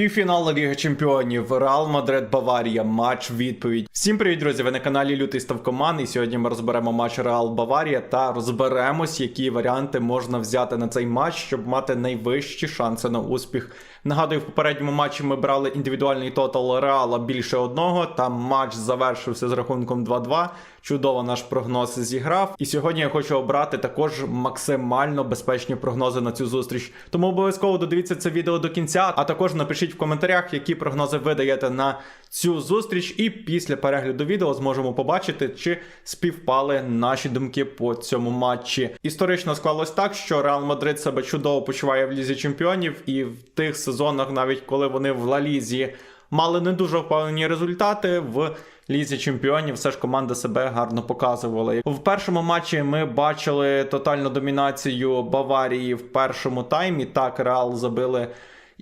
Півфінал Ліги Чемпіонів Реал Мадрид Баварія. Матч відповідь. Всім привіт, друзі! Ви на каналі Лютий Ставкоман. І сьогодні ми розберемо матч Реал Баварія та розберемось, які варіанти можна взяти на цей матч, щоб мати найвищі шанси на успіх. Нагадую, в попередньому матчі ми брали індивідуальний тотал Реала більше одного. Там матч завершився з рахунком 2-2. Чудово наш прогноз зіграв. І сьогодні я хочу обрати також максимально безпечні прогнози на цю зустріч. Тому обов'язково додивіться це відео до кінця, а також напишіть в коментарях, які прогнози ви даєте на цю зустріч. І після перегляду відео зможемо побачити, чи співпали наші думки по цьому матчі. Історично склалось так, що Реал Мадрид себе чудово почуває в лізі чемпіонів, і в тих сезонах, навіть коли вони в Ла Лізі мали не дуже впевнені результати в. Лізі чемпіонів все ж команда себе гарно показувала. В першому матчі ми бачили тотальну домінацію Баварії в першому таймі. Так, Реал забили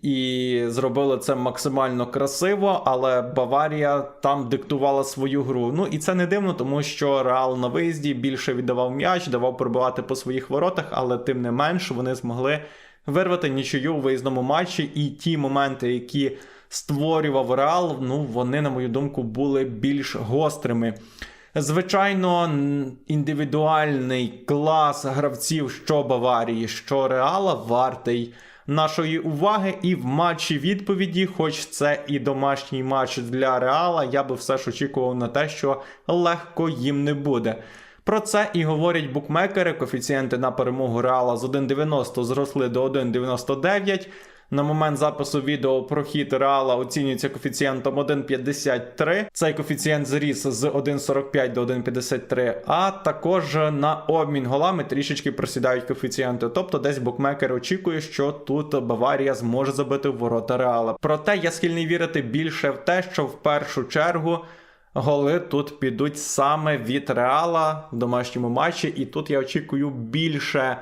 і зробили це максимально красиво, але Баварія там диктувала свою гру. Ну і це не дивно, тому що Реал на виїзді більше віддавав м'яч, давав пробивати по своїх воротах, але тим не менш вони змогли вирвати нічию у виїзному матчі, і ті моменти, які створював Реал, ну вони, на мою думку, були більш гострими. Звичайно, індивідуальний клас гравців, що Баварії, що Реала, вартий нашої уваги. І в матчі відповіді, хоч це і домашній матч для Реала, я би все ж очікував на те, що легко їм не буде. Про це і говорять букмекери. Коефіцієнти на перемогу Реала з 1,90 зросли до 1,99. На момент запису відео про хід Реала оцінюється коефіцієнтом 1,53. Цей коефіцієнт зріс з 1,45 до 1,53. А також на обмін голами трішечки просідають коефіцієнти. Тобто десь букмекер очікує, що тут Баварія зможе забити ворота Реала. Проте я схильний вірити більше в те, що в першу чергу. Голи тут підуть саме від Реала в домашньому матчі, і тут я очікую більше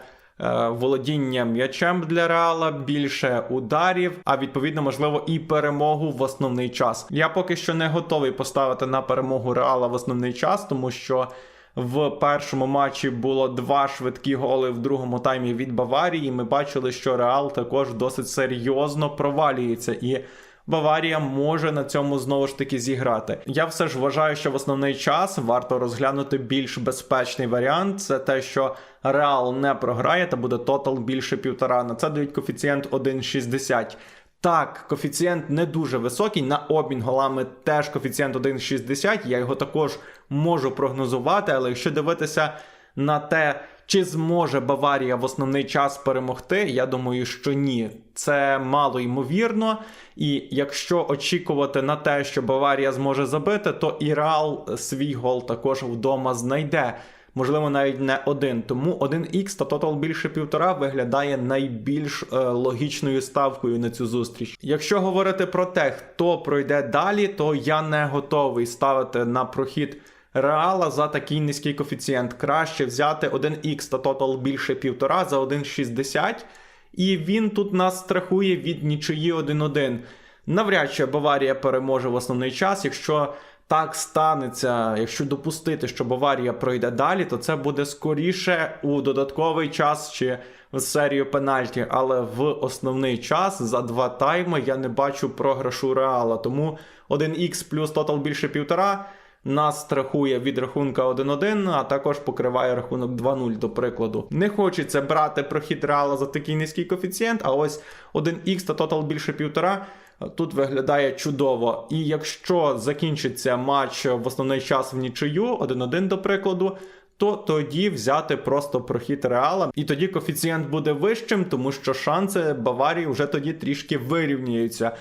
володіння м'ячем для Реала, більше ударів, а відповідно, можливо, і перемогу в основний час. Я поки що не готовий поставити на перемогу Реала в основний час, тому що. В першому матчі було два швидкі голи в другому таймі від Баварії. Ми бачили, що Реал також досить серйозно провалюється і. Баварія може на цьому знову ж таки зіграти. Я все ж вважаю, що в основний час варто розглянути більш безпечний варіант. Це те, що Реал не програє, та буде тотал більше півтора. На це дають коефіцієнт 1,60. Так, коефіцієнт не дуже високий. На обмін голами теж коефіцієнт 1,60. Я його також можу прогнозувати, але якщо дивитися на те, чи зможе Баварія в основний час перемогти, я думаю, що ні. Це мало ймовірно. І якщо очікувати на те, що Баварія зможе забити, то і Реал свій гол також вдома знайде. Можливо, навіть не один. Тому 1х та тотал більше півтора виглядає найбільш е, логічною ставкою на цю зустріч. Якщо говорити про те, хто пройде далі, то я не готовий ставити на прохід. Реала за такий низький коефіцієнт. Краще взяти 1х та тотал більше півтора за 1,60. І він тут нас страхує від нічиї 1-1. Навряд чи Баварія переможе в основний час. Якщо так станеться, якщо допустити, що Баварія пройде далі, то це буде скоріше у додатковий час чи в серію пенальті. Але в основний час за два тайми я не бачу програшу Реала. Тому 1х плюс тотал більше півтора нас страхує від рахунка 1-1, а також покриває рахунок 2-0, до прикладу. Не хочеться брати прохід реала за такий низький коефіцієнт, а ось 1х та тотал більше півтора. Тут виглядає чудово. І якщо закінчиться матч в основний час в нічию, 1-1, до прикладу. То тоді взяти просто прохід реала, і тоді коефіцієнт буде вищим, тому що шанси Баварії вже тоді трішки вирівнюються.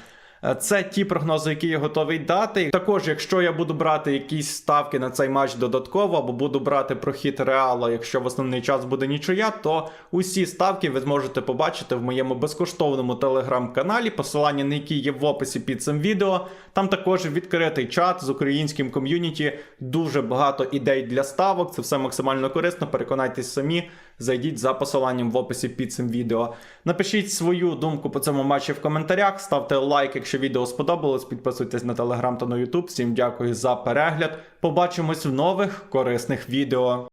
Це ті прогнози, які я готовий дати. Також, якщо я буду брати якісь ставки на цей матч додатково, або буду брати прохід реала, якщо в основний час буде нічия, то усі ставки ви зможете побачити в моєму безкоштовному телеграм-каналі, посилання на який є в описі під цим відео. Там також відкритий чат з українським ком'юніті, дуже багато ідей для ставок. Це все максимально корисно. Переконайтесь самі. Зайдіть за посиланням в описі під цим відео. Напишіть свою думку по цьому матчі в коментарях, ставте лайк, якщо відео сподобалось. Підписуйтесь на телеграм та на ютуб. Всім дякую за перегляд. Побачимось в нових корисних відео.